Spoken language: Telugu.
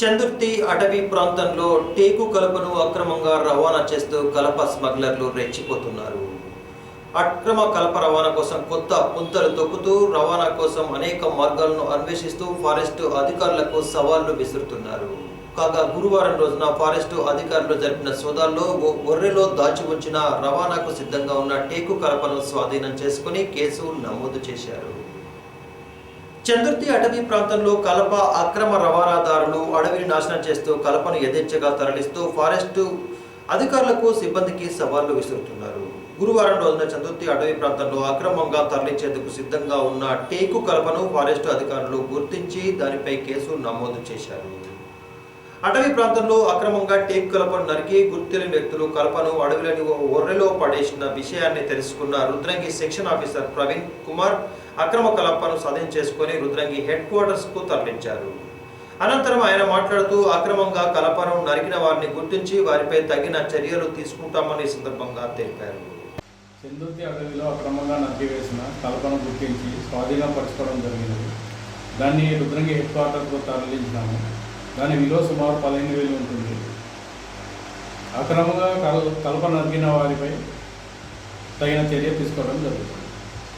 చందుర్తి అటవీ ప్రాంతంలో టేకు కలపను అక్రమంగా రవాణా చేస్తూ కలప స్మగ్లర్లు రెచ్చిపోతున్నారు. అక్రమ కలప రవాణా కోసం కొత్త పుంతలు తొక్కుతూ రవాణా కోసం అనేక మార్గాలను అన్వేషిస్తూ ఫారెస్ట్ అధికారులకు సవాళ్ళు విసురుతున్నారు. కాగా గురువారం రోజున ఫారెస్ట్ అధికారులు జరిపిన సోదాల్లో ఓ గొర్రెలో దాచి ఉంచిన రవాణాకు సిద్ధంగా ఉన్న టేకు కలపను స్వాధీనం చేసుకుని కేసు నమోదు చేశారు. చందుర్తి అటవీ ప్రాంతంలో కలప అక్రమ రవాణాదారులు అడవిని నాశనం చేస్తూ కలపను యథేచ్ఛగా తరలిస్తూ ఫారెస్టు అధికారులకు సిబ్బందికి సవాళ్ళు విసురుతున్నారు. గురువారం రోజున చందుర్తి అటవీ ప్రాంతంలో అక్రమంగా తరలించేందుకు సిద్ధంగా ఉన్న టేకు కలపను ఫారెస్ట్ అధికారులు గుర్తించి దానిపై కేసు నమోదు చేశారు. అటవీ ప్రాంతంలో అక్రమంగా టేక్ కలపను నరికి గుర్తులేని వ్యక్తులు కలపను అడవిలోని ఓ ఒర్రెలో పడేసిన విషయాన్ని తెలుసుకున్న రుద్రంగి సెక్షన్ ఆఫీసర్ ప్రవీణ్ కుమార్ అక్రమ కలపను స్వాధీనం చేసుకుని రుద్రంగి హెడ్ క్వార్టర్స్కు తరలించారు. అనంతరం ఆయన మాట్లాడుతూ అక్రమంగా కలపను నరికిన వారిని గుర్తించి వారిపై తగిన చర్యలు తీసుకుంటామని సందర్భంగా తెలిపారు. చందుర్తి అడవిలో అక్రమంగా నరికివేసిన కలపను గుర్తించి స్వాధీనపరచుకోవడం జరిగినది. దాన్ని రుద్రంగి హెడ్ క్వార్టర్కు తరలించినాము దాని విలువ సుమారు పదిహేను వేలు ఉంటుంది. అక్రమంగా కల కలప నరికిన వారిపై తగిన చర్య తీసుకోవడం జరుగుతుంది.